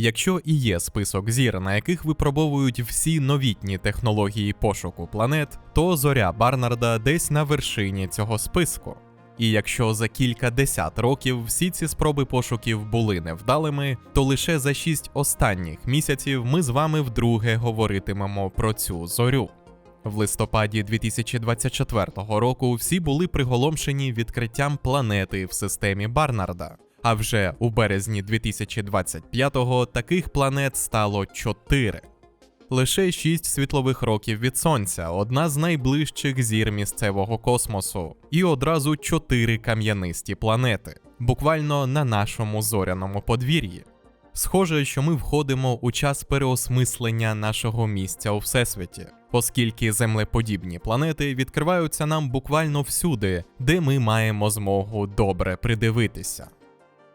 Якщо і є список зір, на яких випробовують всі новітні технології пошуку планет, то зоря Барнарда десь на вершині цього списку. І якщо за кілька десят років всі ці спроби пошуків були невдалими, то лише за шість останніх місяців ми з вами вдруге говоритимемо про цю зорю. В листопаді 2024 року всі були приголомшені відкриттям планети в системі Барнарда. А вже у березні 2025-го таких планет стало 4. Лише 6 світлових років від сонця, одна з найближчих зір місцевого космосу, і одразу 4 кам'янисті планети, буквально на нашому зоряному подвір'ї. Схоже, що ми входимо у час переосмислення нашого місця у всесвіті, оскільки землеподібні планети відкриваються нам буквально всюди, де ми маємо змогу добре придивитися.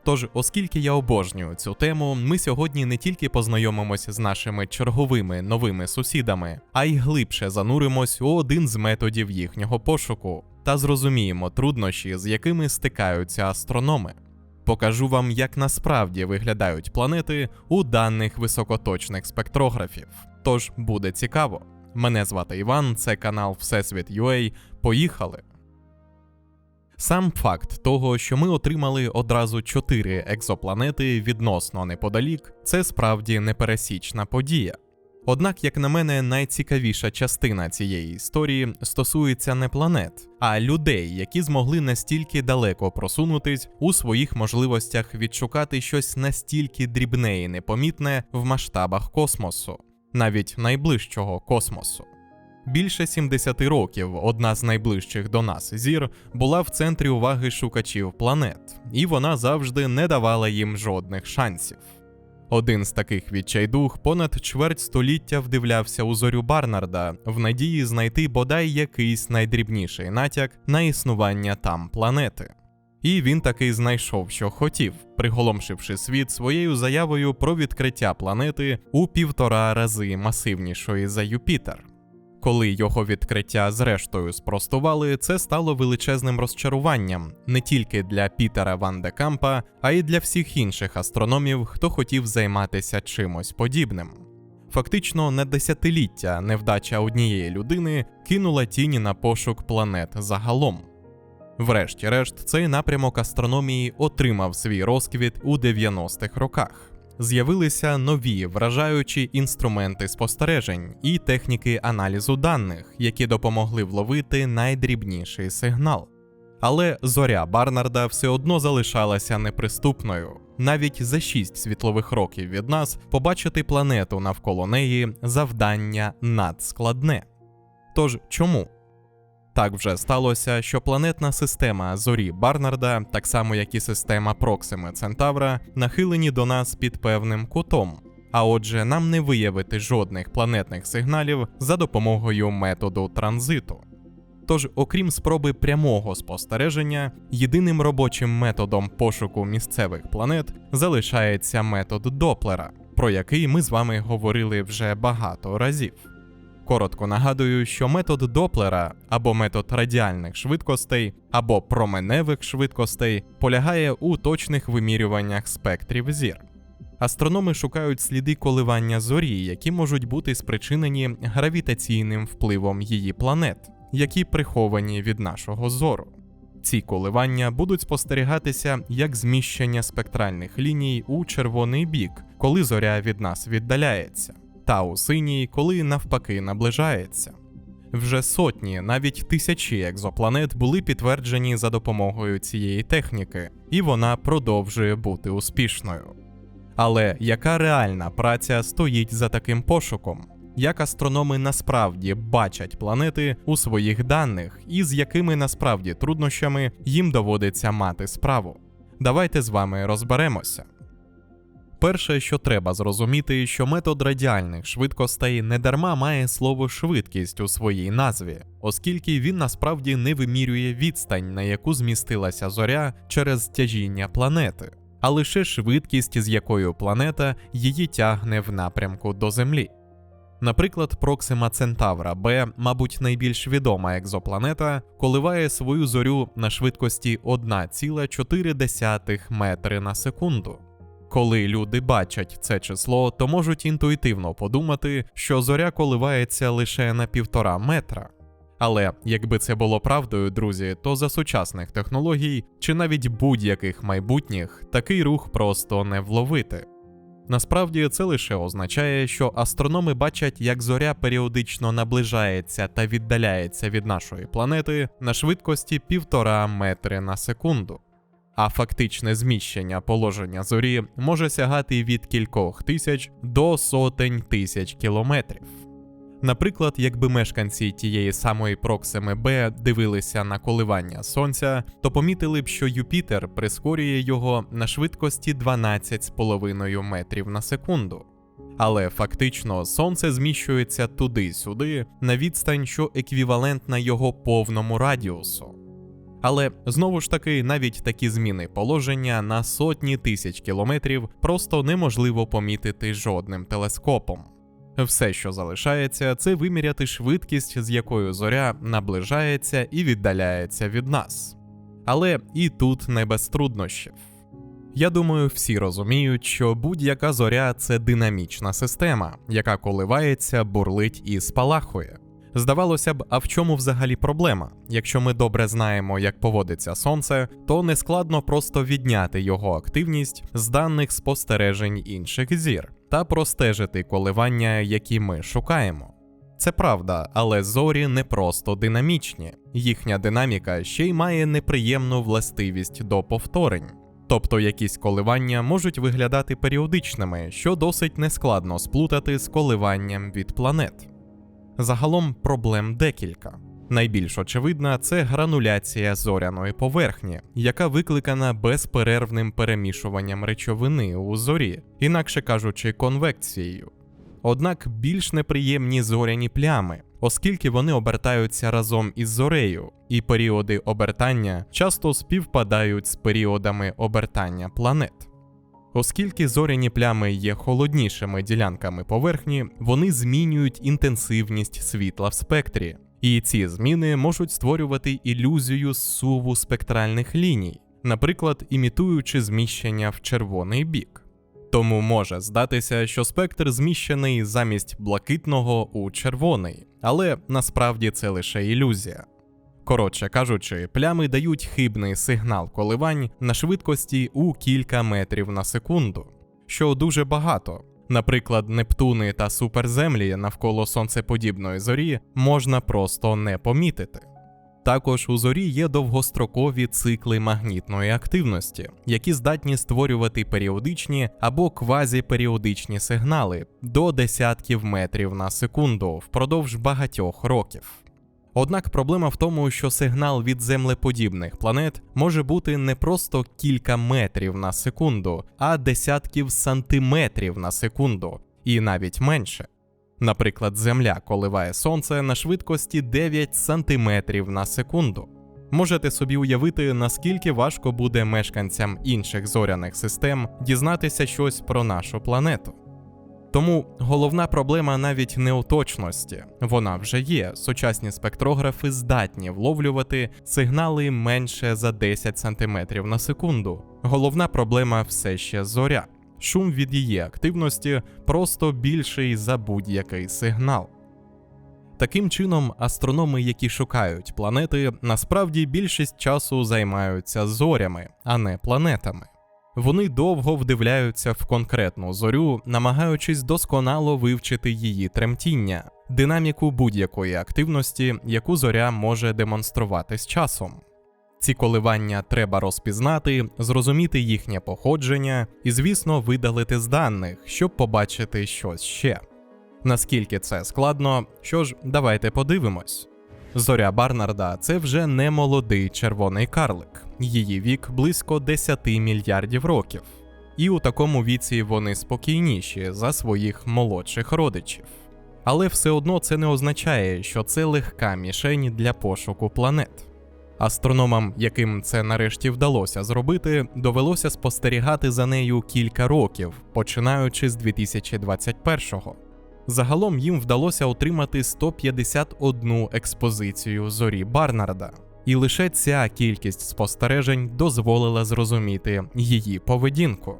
Тож, оскільки я обожнюю цю тему, ми сьогодні не тільки познайомимося з нашими черговими новими сусідами, а й глибше зануримось у один з методів їхнього пошуку та зрозуміємо труднощі, з якими стикаються астрономи. Покажу вам, як насправді виглядають планети у даних високоточних спектрографів. Тож буде цікаво. Мене звати Іван, це канал Всесвіт UA. Поїхали! Сам факт того, що ми отримали одразу чотири екзопланети відносно неподалік, це справді непересічна подія. Однак, як на мене, найцікавіша частина цієї історії стосується не планет, а людей, які змогли настільки далеко просунутись у своїх можливостях відшукати щось настільки дрібне і непомітне в масштабах космосу, навіть найближчого космосу. Більше 70 років одна з найближчих до нас зір була в центрі уваги шукачів планет, і вона завжди не давала їм жодних шансів. Один з таких відчайдух понад чверть століття вдивлявся у зорю Барнарда в надії знайти бодай якийсь найдрібніший натяк на існування там планети. І він таки знайшов, що хотів, приголомшивши світ своєю заявою про відкриття планети у півтора рази масивнішої за Юпітер. Коли його відкриття зрештою спростували, це стало величезним розчаруванням не тільки для Пітера Ван де Кампа, а й для всіх інших астрономів, хто хотів займатися чимось подібним. Фактично, на десятиліття невдача однієї людини кинула тіні на пошук планет загалом. Врешті-решт, цей напрямок астрономії отримав свій розквіт у 90-х роках з'явилися нові вражаючі інструменти спостережень і техніки аналізу даних, які допомогли вловити найдрібніший сигнал. Але зоря Барнарда все одно залишалася неприступною. Навіть за 6 світлових років від нас побачити планету навколо неї завдання надскладне. Тож чому? Так вже сталося, що планетна система зорі Барнарда, так само як і система Проксими Центавра, нахилені до нас під певним кутом. А отже, нам не виявити жодних планетних сигналів за допомогою методу транзиту. Тож, окрім спроби прямого спостереження, єдиним робочим методом пошуку місцевих планет залишається метод Доплера, про який ми з вами говорили вже багато разів. Коротко нагадую, що метод Доплера або метод радіальних швидкостей, або променевих швидкостей полягає у точних вимірюваннях спектрів зір. Астрономи шукають сліди коливання зорі, які можуть бути спричинені гравітаційним впливом її планет, які приховані від нашого зору. Ці коливання будуть спостерігатися як зміщення спектральних ліній у червоний бік, коли зоря від нас віддаляється та у синій, коли навпаки наближається. Вже сотні, навіть тисячі екзопланет були підтверджені за допомогою цієї техніки, і вона продовжує бути успішною. Але яка реальна праця стоїть за таким пошуком? Як астрономи насправді бачать планети у своїх даних, і з якими насправді труднощами їм доводиться мати справу? Давайте з вами розберемося. Перше, що треба зрозуміти, що метод радіальних швидкостей недарма має слово швидкість у своїй назві, оскільки він насправді не вимірює відстань, на яку змістилася зоря через тяжіння планети, а лише швидкість, з якою планета її тягне в напрямку до Землі. Наприклад, Проксима Центавра Б, мабуть, найбільш відома екзопланета, коливає свою зорю на швидкості 1,4 метри на секунду. Коли люди бачать це число, то можуть інтуїтивно подумати, що зоря коливається лише на півтора метра. Але якби це було правдою, друзі, то за сучасних технологій чи навіть будь-яких майбутніх такий рух просто не вловити. Насправді це лише означає, що астрономи бачать, як зоря періодично наближається та віддаляється від нашої планети на швидкості півтора метри на секунду. А фактичне зміщення положення зорі може сягати від кількох тисяч до сотень тисяч кілометрів. Наприклад, якби мешканці тієї самої Проксими Б дивилися на коливання сонця, то помітили б, що Юпітер прискорює його на швидкості 12,5 метрів на секунду. Але фактично сонце зміщується туди-сюди на відстань, що еквівалентна його повному радіусу. Але знову ж таки, навіть такі зміни положення на сотні тисяч кілометрів просто неможливо помітити жодним телескопом. Все, що залишається, це виміряти швидкість, з якою зоря наближається і віддаляється від нас. Але і тут не без труднощів. Я думаю, всі розуміють, що будь-яка зоря це динамічна система, яка коливається, бурлить і спалахує. Здавалося б, а в чому взагалі проблема? Якщо ми добре знаємо, як поводиться сонце, то нескладно просто відняти його активність з даних спостережень інших зір та простежити коливання, які ми шукаємо. Це правда, але зорі не просто динамічні, їхня динаміка ще й має неприємну властивість до повторень. Тобто якісь коливання можуть виглядати періодичними, що досить нескладно сплутати з коливанням від планет. Загалом проблем декілька. Найбільш очевидна це грануляція зоряної поверхні, яка викликана безперервним перемішуванням речовини у зорі, інакше кажучи, конвекцією. Однак більш неприємні зоряні плями, оскільки вони обертаються разом із зорею, і періоди обертання часто співпадають з періодами обертання планет. Оскільки зоряні плями є холоднішими ділянками поверхні, вони змінюють інтенсивність світла в спектрі, і ці зміни можуть створювати ілюзію суву спектральних ліній, наприклад, імітуючи зміщення в червоний бік. Тому може здатися, що спектр зміщений замість блакитного у червоний, але насправді це лише ілюзія. Коротше кажучи, плями дають хибний сигнал коливань на швидкості у кілька метрів на секунду, що дуже багато. Наприклад, Нептуни та суперземлі навколо сонцеподібної зорі можна просто не помітити. Також у зорі є довгострокові цикли магнітної активності, які здатні створювати періодичні або квазіперіодичні сигнали до десятків метрів на секунду впродовж багатьох років. Однак проблема в тому, що сигнал від землеподібних планет може бути не просто кілька метрів на секунду, а десятків сантиметрів на секунду, і навіть менше. Наприклад, Земля коливає сонце на швидкості 9 сантиметрів на секунду. Можете собі уявити, наскільки важко буде мешканцям інших зоряних систем дізнатися щось про нашу планету. Тому головна проблема навіть не у точності, вона вже є. Сучасні спектрографи здатні вловлювати сигнали менше за 10 см на секунду. Головна проблема все ще зоря. Шум від її активності просто більший за будь-який сигнал. Таким чином, астрономи, які шукають планети, насправді більшість часу займаються зорями, а не планетами. Вони довго вдивляються в конкретну зорю, намагаючись досконало вивчити її тремтіння, динаміку будь-якої активності, яку зоря може демонструвати з часом. Ці коливання треба розпізнати, зрозуміти їхнє походження і, звісно, видалити з даних, щоб побачити щось ще. Наскільки це складно, що ж, давайте подивимось. Зоря Барнарда це вже не молодий червоний карлик, її вік близько 10 мільярдів років, і у такому віці вони спокійніші за своїх молодших родичів. Але все одно це не означає, що це легка мішень для пошуку планет. Астрономам, яким це нарешті вдалося зробити, довелося спостерігати за нею кілька років, починаючи з 2021-го. Загалом їм вдалося отримати 151 експозицію зорі Барнарда, і лише ця кількість спостережень дозволила зрозуміти її поведінку.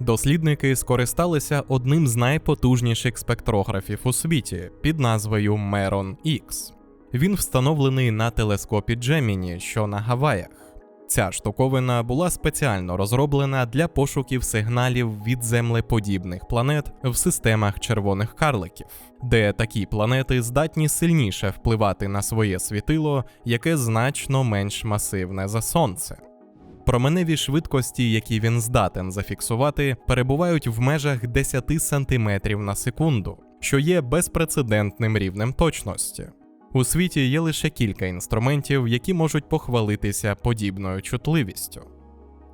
Дослідники скористалися одним з найпотужніших спектрографів у світі під назвою Мерон X. Він встановлений на телескопі Джеміні, що на Гаваях. Ця штуковина була спеціально розроблена для пошуків сигналів від землеподібних планет в системах червоних карликів, де такі планети здатні сильніше впливати на своє світило, яке значно менш масивне за сонце. Променеві швидкості, які він здатен зафіксувати, перебувають в межах 10 см на секунду, що є безпрецедентним рівнем точності. У світі є лише кілька інструментів, які можуть похвалитися подібною чутливістю.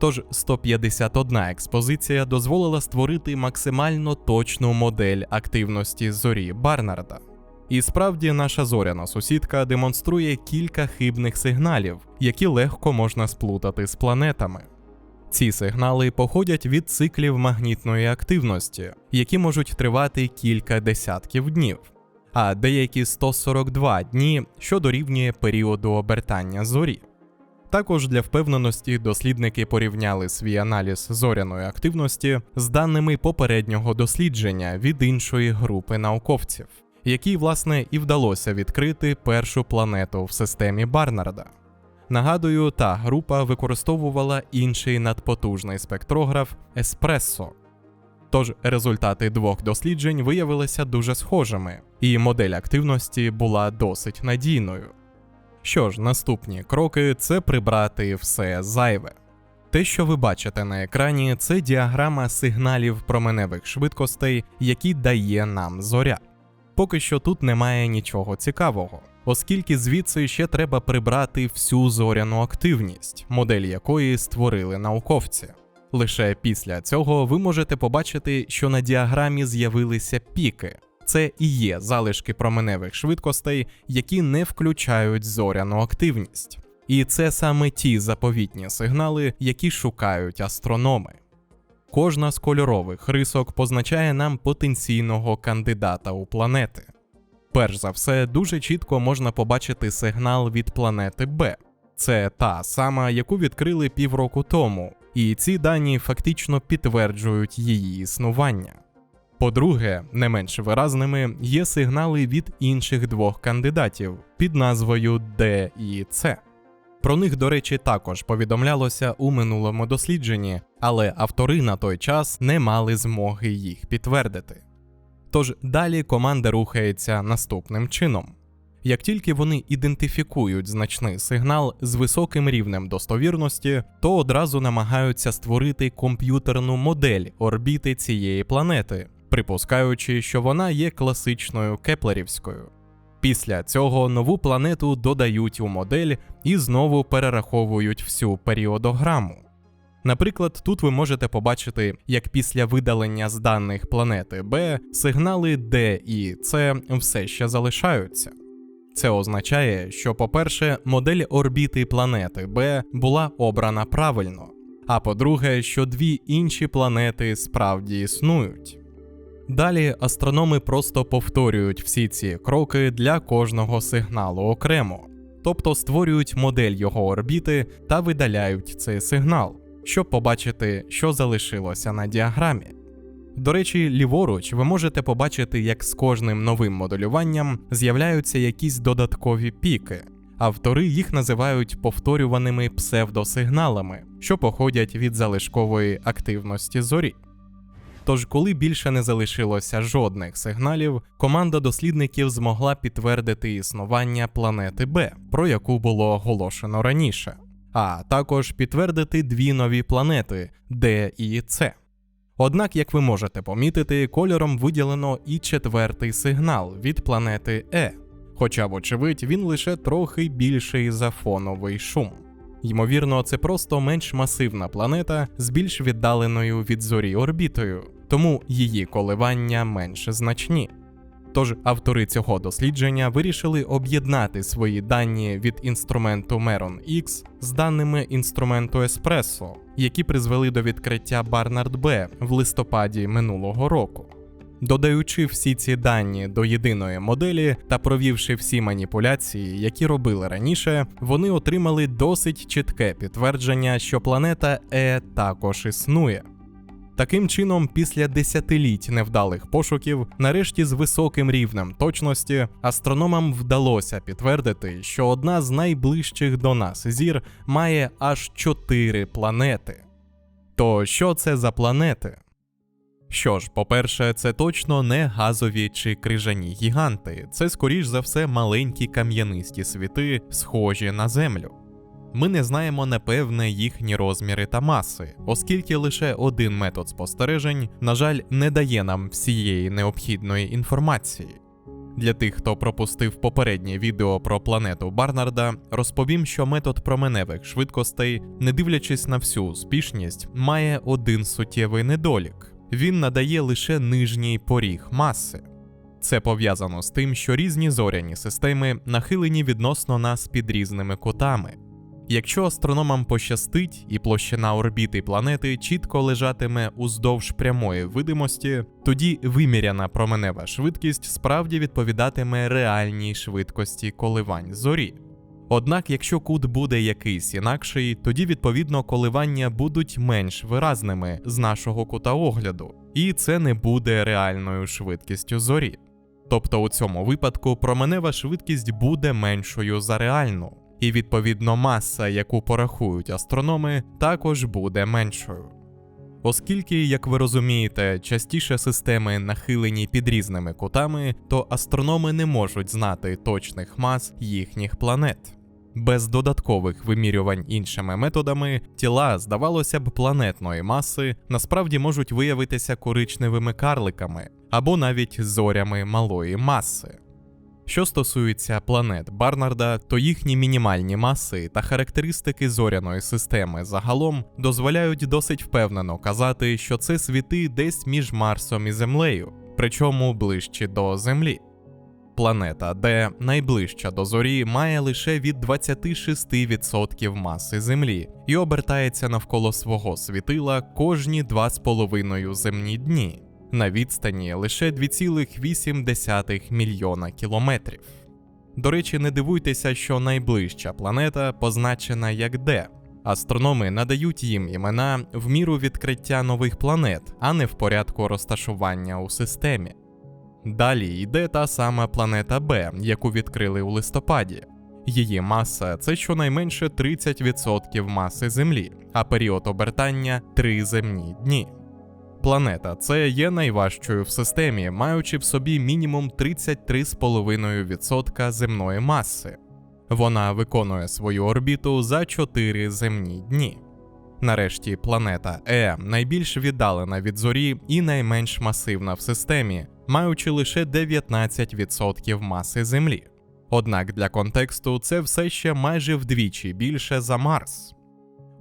Тож 151 експозиція дозволила створити максимально точну модель активності зорі Барнарда. І справді наша зоряна сусідка демонструє кілька хибних сигналів, які легко можна сплутати з планетами. Ці сигнали походять від циклів магнітної активності, які можуть тривати кілька десятків днів, а деякі 142 дні, що дорівнює періоду обертання зорі. Також для впевненості дослідники порівняли свій аналіз зоряної активності з даними попереднього дослідження від іншої групи науковців якій, власне, і вдалося відкрити першу планету в системі Барнарда. Нагадую, та група використовувала інший надпотужний спектрограф Еспресо. Тож результати двох досліджень виявилися дуже схожими, і модель активності була досить надійною. Що ж, наступні кроки це прибрати все зайве. Те, що ви бачите на екрані, це діаграма сигналів променевих швидкостей, які дає нам зоря. Поки що тут немає нічого цікавого, оскільки звідси ще треба прибрати всю зоряну активність, модель якої створили науковці. Лише після цього ви можете побачити, що на діаграмі з'явилися піки. Це і є залишки променевих швидкостей, які не включають зоряну активність. І це саме ті заповітні сигнали, які шукають астрономи. Кожна з кольорових рисок позначає нам потенційного кандидата у планети. Перш за все, дуже чітко можна побачити сигнал від планети Б. Це та сама, яку відкрили півроку тому, і ці дані фактично підтверджують її існування. По-друге, не менш виразними є сигнали від інших двох кандидатів під назвою Д і С. Про них, до речі, також повідомлялося у минулому дослідженні, але автори на той час не мали змоги їх підтвердити. Тож далі команда рухається наступним чином. Як тільки вони ідентифікують значний сигнал з високим рівнем достовірності, то одразу намагаються створити комп'ютерну модель орбіти цієї планети, припускаючи, що вона є класичною кеплерівською. Після цього нову планету додають у модель і знову перераховують всю періодограму. Наприклад, тут ви можете побачити, як після видалення з даних планети Б сигнали D і С все ще залишаються. Це означає, що, по-перше, модель орбіти планети Б була обрана правильно, а по-друге, що дві інші планети справді існують. Далі астрономи просто повторюють всі ці кроки для кожного сигналу окремо, тобто створюють модель його орбіти та видаляють цей сигнал, щоб побачити, що залишилося на діаграмі. До речі, ліворуч ви можете побачити, як з кожним новим моделюванням з'являються якісь додаткові піки. Автори їх називають повторюваними псевдосигналами, що походять від залишкової активності зорі. Тож, коли більше не залишилося жодних сигналів, команда дослідників змогла підтвердити існування планети Б, про яку було оголошено раніше, а також підтвердити дві нові планети Д і С. Однак, як ви можете помітити, кольором виділено і четвертий сигнал від планети Е, хоча, вочевидь, він лише трохи більший за фоновий шум. Ймовірно, це просто менш масивна планета з більш віддаленою від зорі орбітою, тому її коливання менш значні. Тож автори цього дослідження вирішили об'єднати свої дані від інструменту Meron X з даними інструменту Espresso, які призвели до відкриття Barnard B в листопаді минулого року. Додаючи всі ці дані до єдиної моделі та провівши всі маніпуляції, які робили раніше, вони отримали досить чітке підтвердження, що планета Е також існує. Таким чином, після десятиліть невдалих пошуків, нарешті з високим рівнем точності, астрономам вдалося підтвердити, що одна з найближчих до нас зір має аж чотири планети. То що це за планети? Що ж, по-перше, це точно не газові чи крижані гіганти, це скоріш за все маленькі кам'янисті світи, схожі на Землю. Ми не знаємо напевне їхні розміри та маси, оскільки лише один метод спостережень, на жаль, не дає нам всієї необхідної інформації. Для тих, хто пропустив попереднє відео про планету Барнарда, розповім, що метод променевих швидкостей, не дивлячись на всю успішність, має один суттєвий недолік: він надає лише нижній поріг маси. Це пов'язано з тим, що різні зоряні системи нахилені відносно нас під різними кутами. Якщо астрономам пощастить і площина орбіти планети чітко лежатиме уздовж прямої видимості, тоді виміряна променева швидкість справді відповідатиме реальній швидкості коливань зорі. Однак, якщо кут буде якийсь інакший, тоді відповідно коливання будуть менш виразними з нашого кута огляду, і це не буде реальною швидкістю зорі. Тобто у цьому випадку променева швидкість буде меншою за реальну і відповідно маса, яку порахують астрономи, також буде меншою. Оскільки, як ви розумієте, частіше системи нахилені під різними кутами, то астрономи не можуть знати точних мас їхніх планет. Без додаткових вимірювань іншими методами тіла, здавалося б, планетної маси насправді можуть виявитися коричневими карликами або навіть зорями малої маси. Що стосується планет Барнарда, то їхні мінімальні маси та характеристики зоряної системи загалом дозволяють досить впевнено казати, що це світи десь між Марсом і Землею, причому ближче до Землі. Планета, де найближча до зорі, має лише від 26% маси Землі і обертається навколо свого світила кожні 2,5 земні дні на відстані лише 2,8 мільйона кілометрів. До речі, не дивуйтеся, що найближча планета позначена як Д. Астрономи надають їм імена в міру відкриття нових планет, а не в порядку розташування у системі. Далі йде та сама планета Б, яку відкрили у листопаді. Її маса це щонайменше 30% маси Землі, а період обертання 3 земні дні. Планета це є найважчою в системі, маючи в собі мінімум 33,5% земної маси. Вона виконує свою орбіту за 4 земні дні. Нарешті планета Е найбільш віддалена від зорі і найменш масивна в системі, маючи лише 19% маси Землі. Однак для контексту це все ще майже вдвічі більше за Марс.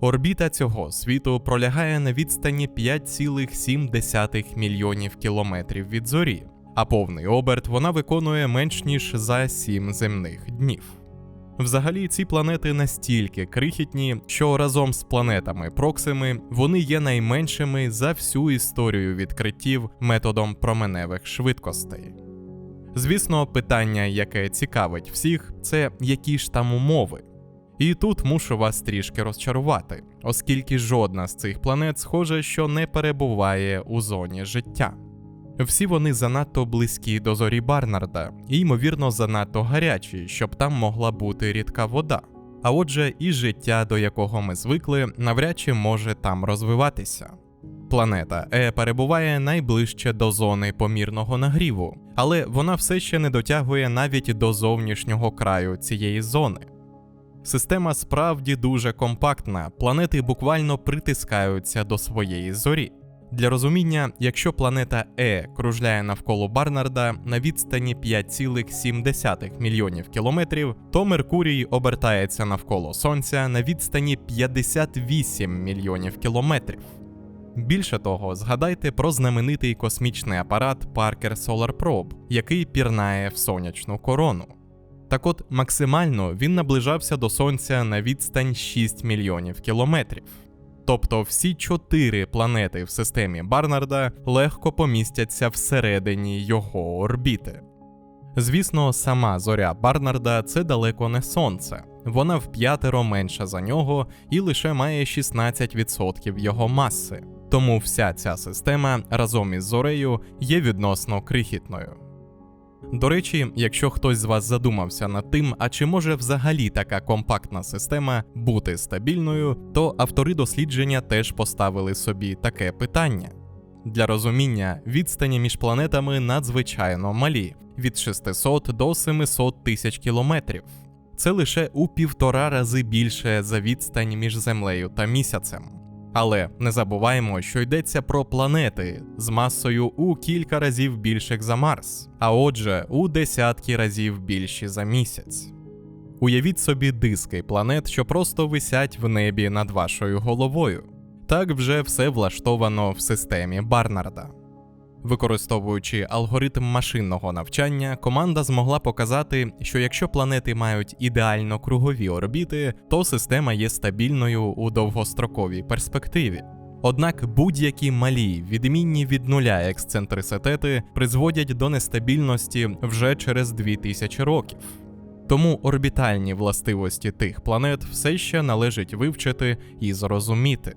Орбіта цього світу пролягає на відстані 5,7 мільйонів кілометрів від зорі, а повний оберт вона виконує менш ніж за 7 земних днів. Взагалі, ці планети настільки крихітні, що разом з планетами Проксими вони є найменшими за всю історію відкриттів методом променевих швидкостей. Звісно, питання, яке цікавить всіх, це які ж там умови. І тут мушу вас трішки розчарувати, оскільки жодна з цих планет, схоже, що не перебуває у зоні життя. Всі вони занадто близькі до зорі Барнарда і, ймовірно, занадто гарячі, щоб там могла бути рідка вода. А отже, і життя, до якого ми звикли, навряд чи може там розвиватися. Планета Е перебуває найближче до зони помірного нагріву, але вона все ще не дотягує навіть до зовнішнього краю цієї зони. Система справді дуже компактна, планети буквально притискаються до своєї зорі. Для розуміння, якщо планета Е кружляє навколо Барнарда на відстані 5,7 мільйонів кілометрів, то Меркурій обертається навколо Сонця на відстані 58 мільйонів кілометрів. Більше того, згадайте про знаменитий космічний апарат Parker Solar Probe, який пірнає в сонячну корону. Так от максимально він наближався до Сонця на відстань 6 мільйонів кілометрів. Тобто всі чотири планети в системі Барнарда легко помістяться всередині його орбіти. Звісно, сама зоря Барнарда це далеко не сонце, вона в п'ятеро менша за нього і лише має 16% його маси. Тому вся ця система разом із зорею є відносно крихітною. До речі, якщо хтось з вас задумався над тим, а чи може взагалі така компактна система бути стабільною, то автори дослідження теж поставили собі таке питання. Для розуміння, відстані між планетами надзвичайно малі від 600 до 700 тисяч кілометрів. Це лише у півтора рази більше за відстань між Землею та місяцем. Але не забуваємо, що йдеться про планети з масою у кілька разів більших за Марс, а отже, у десятки разів більші за місяць. Уявіть собі диски планет, що просто висять в небі над вашою головою. Так вже все влаштовано в системі Барнарда. Використовуючи алгоритм машинного навчання, команда змогла показати, що якщо планети мають ідеально кругові орбіти, то система є стабільною у довгостроковій перспективі. Однак будь-які малі, відмінні від нуля ексцентриситети призводять до нестабільності вже через 2000 років. Тому орбітальні властивості тих планет все ще належить вивчити і зрозуміти.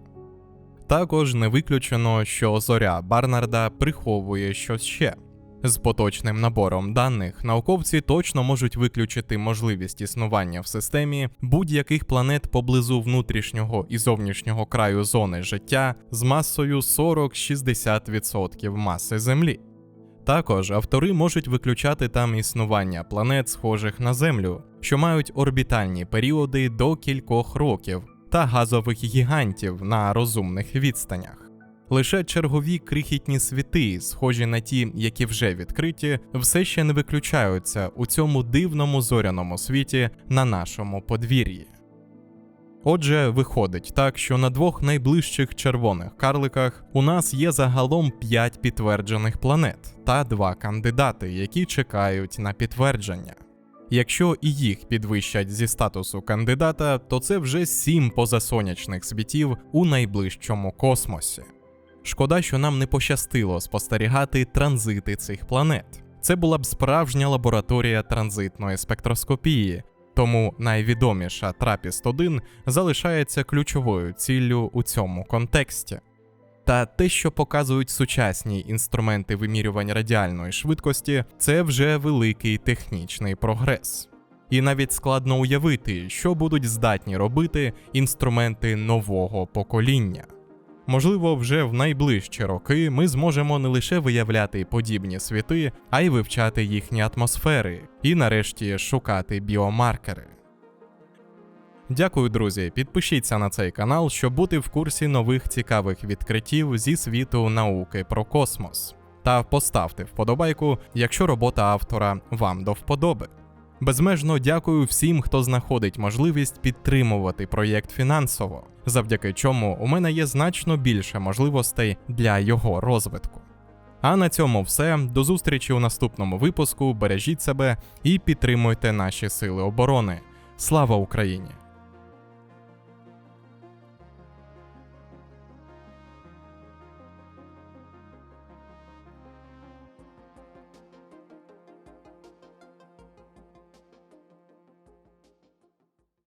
Також не виключено, що зоря Барнарда приховує щось ще. З поточним набором даних науковці точно можуть виключити можливість існування в системі будь-яких планет поблизу внутрішнього і зовнішнього краю зони життя з масою 40-60% маси Землі. Також автори можуть виключати там існування планет, схожих на Землю, що мають орбітальні періоди до кількох років, та газових гігантів на розумних відстанях. Лише чергові крихітні світи, схожі на ті, які вже відкриті, все ще не виключаються у цьому дивному зоряному світі на нашому подвір'ї. Отже, виходить так, що на двох найближчих червоних карликах у нас є загалом 5 підтверджених планет та два кандидати, які чекають на підтвердження. Якщо і їх підвищать зі статусу кандидата, то це вже сім позасонячних світів у найближчому космосі. Шкода, що нам не пощастило спостерігати транзити цих планет. Це була б справжня лабораторія транзитної спектроскопії, тому найвідоміша Трапіст 1 залишається ключовою ціллю у цьому контексті. Та те, що показують сучасні інструменти вимірювання радіальної швидкості, це вже великий технічний прогрес. І навіть складно уявити, що будуть здатні робити інструменти нового покоління. Можливо, вже в найближчі роки ми зможемо не лише виявляти подібні світи, а й вивчати їхні атмосфери, і нарешті шукати біомаркери. Дякую, друзі. Підпишіться на цей канал, щоб бути в курсі нових цікавих відкриттів зі світу науки про космос. Та поставте вподобайку, якщо робота автора вам до вподоби. Безмежно дякую всім, хто знаходить можливість підтримувати проєкт фінансово, завдяки чому у мене є значно більше можливостей для його розвитку. А на цьому все. До зустрічі у наступному випуску. Бережіть себе і підтримуйте наші сили оборони. Слава Україні!